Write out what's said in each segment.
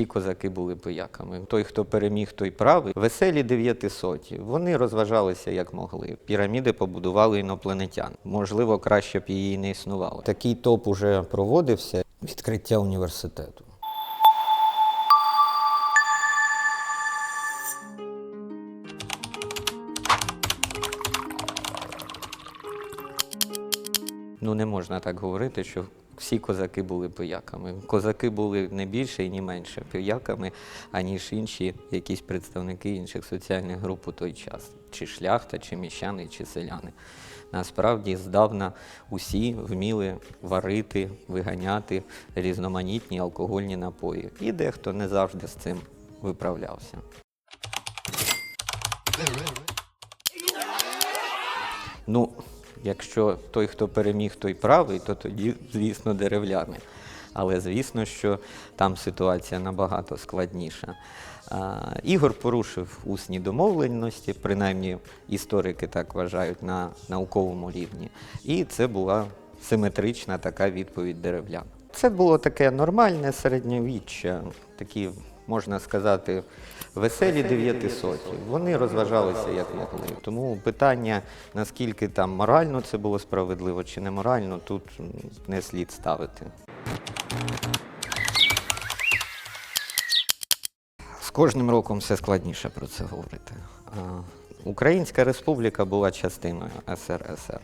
всі козаки були пияками. Той, хто переміг, той правий. Веселі дев'ятисоті. Вони розважалися як могли. Піраміди побудували інопланетян. Можливо, краще б її не існувало. Такий топ уже проводився. Відкриття університету. Ну, не можна так говорити, що всі козаки були пияками. Козаки були не більше і не менше пияками, аніж інші якісь представники інших соціальних груп у той час, чи шляхта, чи міщани, чи селяни. Насправді, здавна усі вміли варити, виганяти різноманітні алкогольні напої. І дехто не завжди з цим виправлявся. Ну, якщо той, хто переміг, той правий, то тоді, звісно, деревляни. Але звісно, що там ситуація набагато складніша. Ігор порушив усні домовленості, принаймні історики так вважають на науковому рівні. І це була симетрична така відповідь деревлян. Це було таке нормальне середньовіччя, такі, можна сказати, веселі дев'ятисоті. Вони розважалися як могли. Тому питання, наскільки там морально це було справедливо чи не морально, тут не слід ставити. З кожним роком все складніше про це говорити. Українська республіка була частиною СРСР.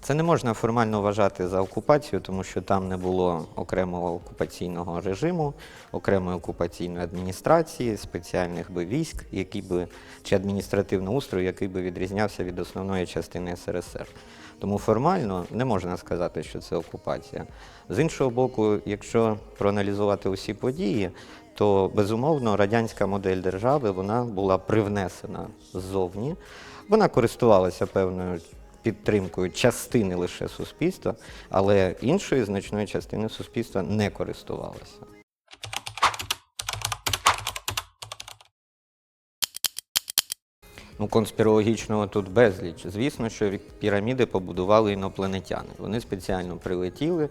Це не можна формально вважати за окупацію, тому що там не було окремого окупаційного режиму, окремої окупаційної адміністрації, спеціальних би військ, які би чи адміністративного устрою, який би відрізнявся від основної частини СРСР. Тому формально не можна сказати, що це окупація. З іншого боку, якщо проаналізувати усі події, то безумовно радянська модель держави вона була привнесена ззовні. Вона користувалася певною підтримкою частини лише суспільства, але іншої значної частини суспільства не користувалася. Ну, конспірологічного тут безліч. Звісно, що піраміди побудували інопланетяни. Вони спеціально прилетіли,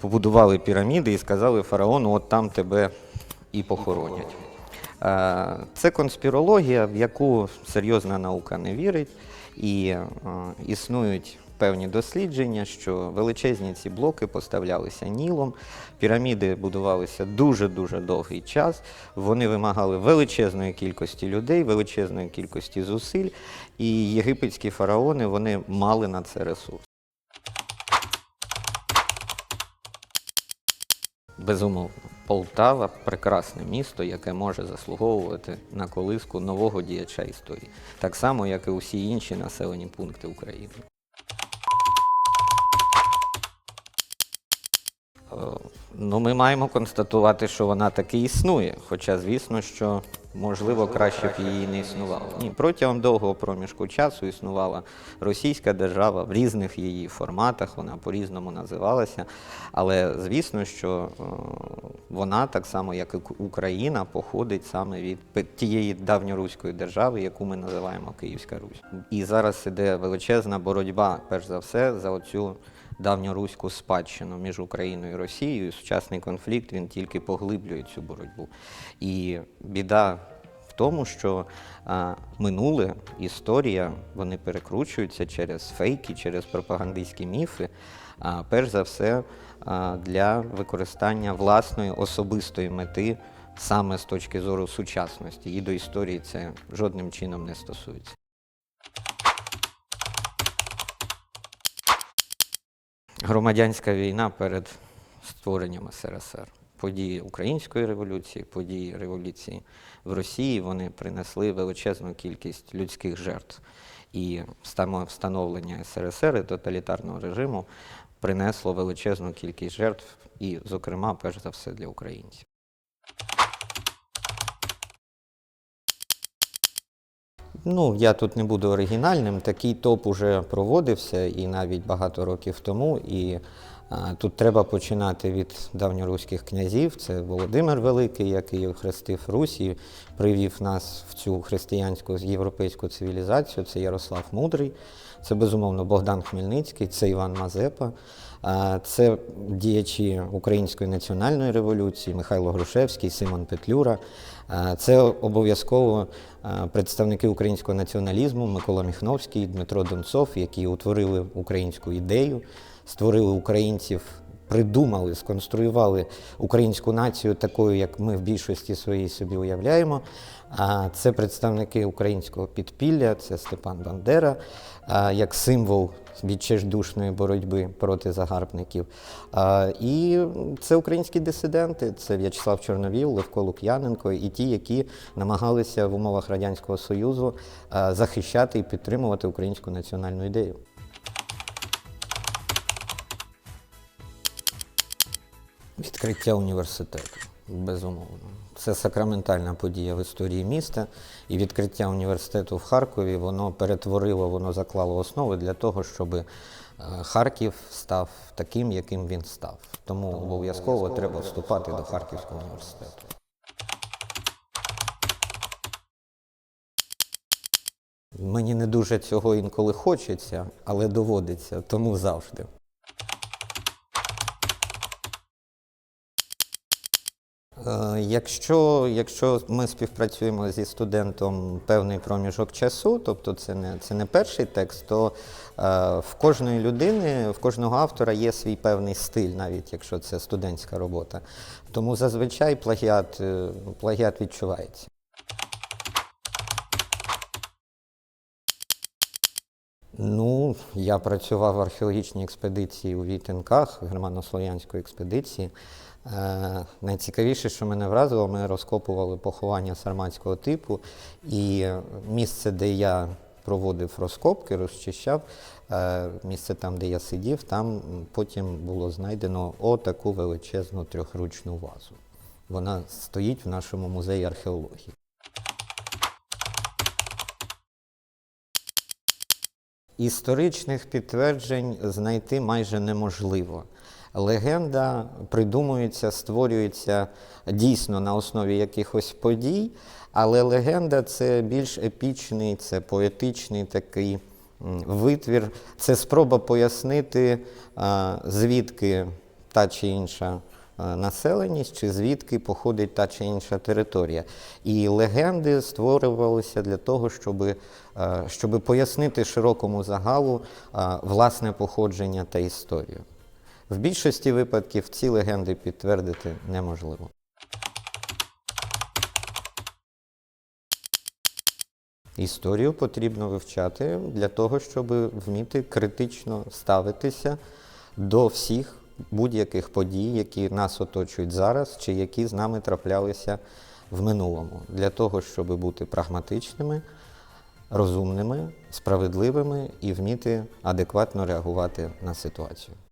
побудували піраміди і сказали фараону, от там тебе і похоронять. Е, Це конспірологія, в яку серйозна наука не вірить, і е, існують певні дослідження, що величезні ці блоки поставлялися нілом, піраміди будувалися дуже-дуже довгий час, вони вимагали величезної кількості людей, величезної кількості зусиль, і єгипетські фараони вони мали на це ресурс. Безумовно, Полтава прекрасне місто, яке може заслуговувати на колиску нового діяча історії, так само, як і усі інші населені пункти України. Е, Ну, ми маємо констатувати, що вона таки існує, хоча, звісно, що можливо краще б її не існувало. Ні, протягом довгого проміжку часу існувала російська держава в різних її форматах, вона по-різному називалася. Але звісно, що е, вона, так само як і Україна, походить саме від тієї давньоруської держави, яку ми називаємо Київська Русь. І зараз іде величезна боротьба, перш за все, за оцю давньоруську спадщину між Україною і Росією. Сучасний конфлікт він тільки поглиблює цю боротьбу. І біда тому, що а, минуле історія вони перекручуються через фейки, через пропагандистські міфи. А, перш за все а, для використання власної особистої мети саме з точки зору сучасності. І до історії це жодним чином не стосується. Громадянська війна перед створенням СРСР. Події Української революції, події революції в Росії вони принесли величезну кількість людських жертв. І встановлення СРСР і тоталітарного режиму принесло величезну кількість жертв, і, зокрема, перш за все для українців. Ну, я тут не буду оригінальним. Такий топ уже проводився і навіть багато років тому. І тут треба починати від давньоруських князів. Це Володимир Великий, який охрестив Русь і привів нас в цю християнську європейську цивілізацію. Це Ярослав Мудрий, це безумовно Богдан Хмельницький, це Іван Мазепа. Це діячі Української національної революції Михайло Грушевський, Симон Петлюра. Це обов'язково представники українського націоналізму Микола Міхновський, Дмитро Донцов, які утворили українську ідею, створили українців придумали, сконструювали українську націю такою, як ми в більшості своїй собі уявляємо. А це представники українського підпілля, це Степан Бандера, як символ відчайдушної боротьби проти загарбників. І це українські дисиденти, це В'ячеслав Чорновіл, Левко Лук'яненко і ті, які намагалися в умовах Радянського Союзу захищати і підтримувати українську національну ідею. Відкриття університету, безумовно. Це сакраментальна подія в історії міста. І відкриття університету в Харкові воно перетворило, воно заклало основи для того, щоб е, Харків став таким, яким він став. Тому обов'язково треба вступати до Харківського університету. Мені не дуже цього інколи хочеться, але доводиться, тому завжди. Якщо, якщо ми співпрацюємо зі студентом певний проміжок часу, тобто це не, це не перший текст, то е, в кожної людини, в кожного автора є свій певний стиль, навіть якщо це студентська робота. Тому зазвичай плагіат, е, плагіат відчувається. Ну, я працював в археологічній експедиції у Вітинках, германо-слов'янської експедиції. Е, найцікавіше, що мене вразило, ми розкопували поховання сарматського типу, і місце, де я проводив розкопки, розчищав, е, місце там, де я сидів, там потім було знайдено отаку величезну трьохручну вазу. Вона стоїть в нашому музеї археології. Історичних підтверджень знайти майже неможливо. Легенда придумується, створюється дійсно на основі якихось подій, але легенда це більш епічний, це поетичний такий витвір. Це спроба пояснити, звідки та чи інша е, населеність, чи звідки походить та чи інша територія. І легенди створювалися для того, щоб, щоб пояснити широкому загалу е, власне походження та історію. В більшості випадків ці легенди підтвердити неможливо. Історію потрібно вивчати для того, щоб вміти критично ставитися до всіх будь-яких подій, які нас оточують зараз, чи які з нами траплялися в минулому, для того, щоб бути прагматичними, розумними, справедливими і вміти адекватно реагувати на ситуацію.